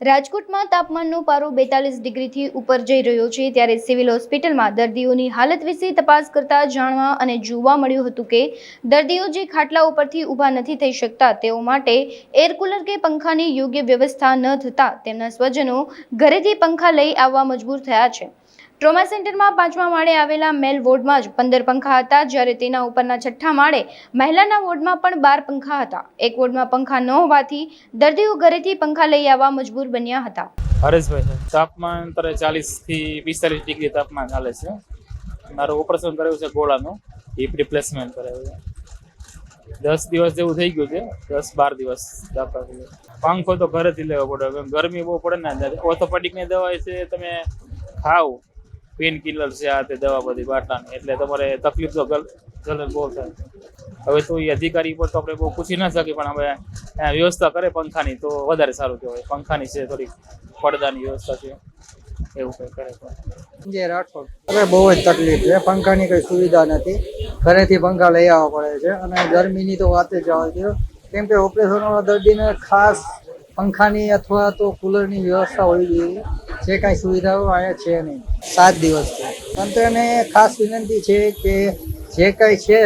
રાજકોટમાં તાપમાનનો પારો બેતાલીસ ડિગ્રીથી ઉપર જઈ રહ્યો છે ત્યારે સિવિલ હોસ્પિટલમાં દર્દીઓની હાલત વિશે તપાસ કરતા જાણવા અને જોવા મળ્યું હતું કે દર્દીઓ જે ખાટલા ઉપરથી ઊભા નથી થઈ શકતા તેઓ માટે એર કુલર કે પંખાની યોગ્ય વ્યવસ્થા ન થતાં તેમના સ્વજનો ઘરેથી પંખા લઈ આવવા મજબૂર થયા છે. ટ્રોમા સેન્ટરમાં પાંચમા માળે આવેલા મેલ વોર્ડમાં જ પંદર પંખા હતા, જ્યારે તેના ઉપરના છઠ્ઠા માળે મહિલાના વોર્ડમાં પણ બાર પંખા હતા. એક વોર્ડમાં પંખા ન હોવાથી દર્દીઓ ઘરેથી પંખા લઈ આવવા મજબૂર બન્યા હતા. હરેશભાઈ તાપમાન અત્યારે ચાલીસથી પિસ્તાલીસ ડિગ્રી તાપમાન ચાલે છે. મારું ઓપરેશન કરાયું છે ગોળાનું. હિપ રિપ્લેસમેન્ટ કરાયું છે. દસ દિવસ જેવું થઈ ગયું છે. દસ બાર દિવસ પંખો તો ઘરેથી લેવો પડે. ગરમી બહુ પડે ને ઓર્થોપેડિકની દવા છે, તમે ખાવ પેન કિલર છે આ તે દવા બધી બાટલાની. એટલે તમારે તકલીફ તો જલન બહુ થાય. હવે તો એ અધિકારી પર તો આપણે બહુ પૂછી ના શકીએ, પણ હવે વ્યવસ્થા કરે પંખાની, તો વધારે સારું કહેવાય. પંખાની છે થોડીક પડદાની વ્યવસ્થા છે. એવું કંઈ કરે સંજય રાઠોડ હવે બહુ જ તકલીફ છે. પંખાની કઈ સુવિધા નથી. ઘરેથી પંખા લઈ આવવા પડે છે. અને ગરમીની તો વાત જ જવા છે. કેમ કે દર્દીને ખાસ પંખાની અથવા તો કુલરની વ્યવસ્થા હોવી જોઈએ. જે કાંઈ સુવિધાઓ અહીંયા છે નહીં સાત દિવસથી તંત્રને ખાસ વિનંતી છે કે જે કાંઈ છે,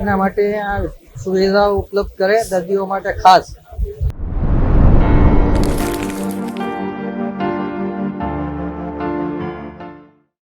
એના માટે આ સુવિધાઓ ઉપલબ્ધ કરે દર્દીઓ માટે ખાસ.